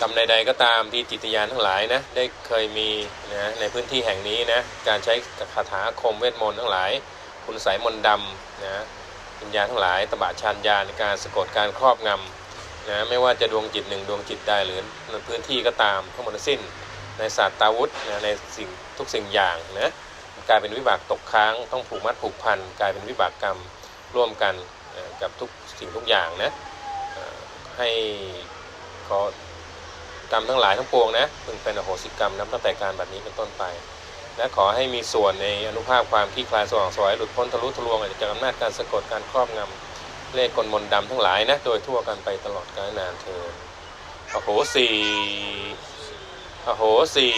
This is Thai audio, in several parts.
กรรมใด ๆ ก็ตามที่จิตวิญาณทั้งหลายนะได้เคยมีนะในพื้นที่แห่งนี้นะการใช้คาถาคมเวทมนต์ทั้งหลาย คุณไสยมนต์ดำนะวิญญาณทั้งหลายตบะชานยาในการสะกดการครอบงำนะไม่ว่าจะดวงจิตหนึ่งดวงจิตใดหรือในพื้นที่ก็ตามทั้งหมดทั้งสิ้น ในศาสตราวุธนะในสิ่งทุกสิ่งอย่างนะกลายเป็นวิบากตกค้างต้องผูกมัดผูกพันกลายเป็นวิบากกรรมร่วมกันนะกับทุกสิ่งทุกอย่างนะให้ขอ กรรมทั้งหลายทั้งปวงนะพึงเป็นอโหสิกรรมนับตั้งแต่การแบบนี้เป็นต้นไป และขอให้มีส่วนในอนุภาพความที่คลายสว่างสวยหลุดพ้นทะลุทะลวงจากอำนาจการสะกดการครอบงำเลขกลมนดำทั้งหลายนะ โดยทั่วกันไปตลอดกาลนานเทินอโหสีอโหสี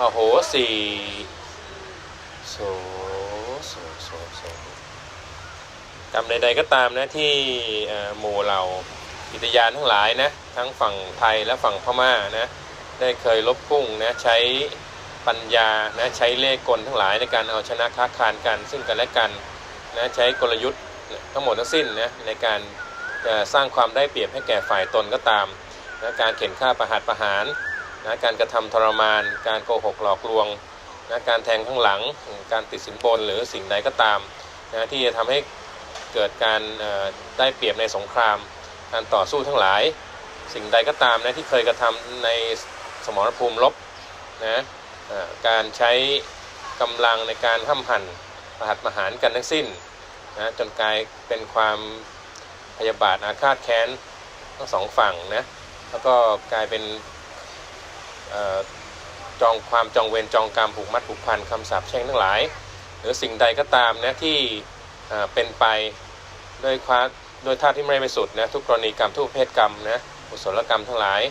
อโหสีโสโสโสโสกรรมใดๆก็ตามนะที่หมู่เรา กิตยานทั้งหลายนะทั้งฝั่งไทยและฝั่งพม่านะได้เคยลบพุ่งนะใช้ปัญญานะใช้เลขกลทั้งหลายในการเอาชนะค้าคานกันซึ่งกันและกันนะใช้กลยุทธ์ทั้งหมดทั้งสิ้นนะในการสร้างความได้เปรียบให้แก่ฝ่ายตนก็ตามนะการเข็นฆ่าประหัตประหารนะการกระทำทรมาน การโกหกหลอกลวงนะการแทงข้างหลัง การติดสินบนหรือสิ่งใดก็ตามนะที่จะทำให้เกิดการได้เปรียบในสงคราม การต่อสู้ทั้งหลาย สิ่งใดก็ตามนะที่เคยกระทำในสมรภูมิรบนะการใช้กำลังในการห้ำหั่นประหัตประหารกันทั้งสิ้นนะจนกลายเป็นความพยาบาทอาฆาตแค้นทั้งสองฝั่งนะแล้วก็กลายเป็นจองความจองเวรจองกรรมผูกมัดผูกพันคำสาปแช่งทั้งหลาย หรือสิ่งใดก็ตามนะที่เอ่อเป็นไปด้วยความ โดยท่าที่ไม่บริสุทธิ์นะทุกกรณีกรรมทุกเพศกรรมนะกุศลกรรมทั้งหลาย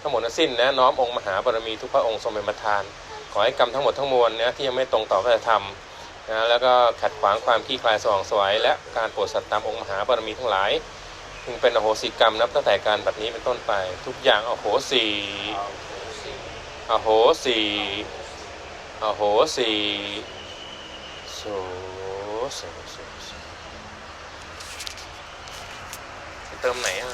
ทั้งหมดทั้งสิ้นนะน้อมองค์มหาบารมีทุกพระองค์ทรงเป็นประธาน ขอให้กรรมทั้งหมดทั้งมวลนะที่ยังไม่ตรงต่อพระธรรมนะแล้วก็ขัดขวางความขี้คลายสว่างสวย และการโปรดสัตว์ตามองค์มหาบารมีทั้งหลายพึงเป็นอโหสิกรรมนับตั้งแต่การบัดนี้เป็นต้นไป ทุกอย่างอโหสีอโหสีอโหสีโสโสโส เติมไหนอะ